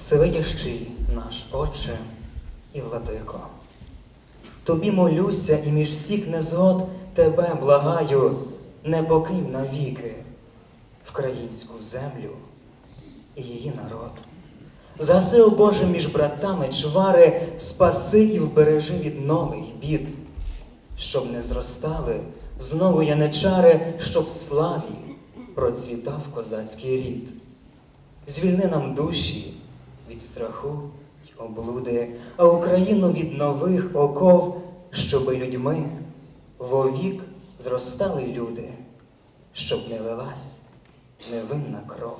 Всевидящий наш Отче і владико, Тобі молюся і між всіх незгод Тебе благаю, не покинь навіки Вкраїнську землю і її народ. Заси, Боже, між братами чвари, спаси і вбережи від нових бід, щоб не зростали знову яничари, щоб в славі процвітав козацький рід. Звільни нам душі від страху й облуди, а Україну від нових оков, щоби людьми вовік зростали люди, щоб не лилась невинна кров.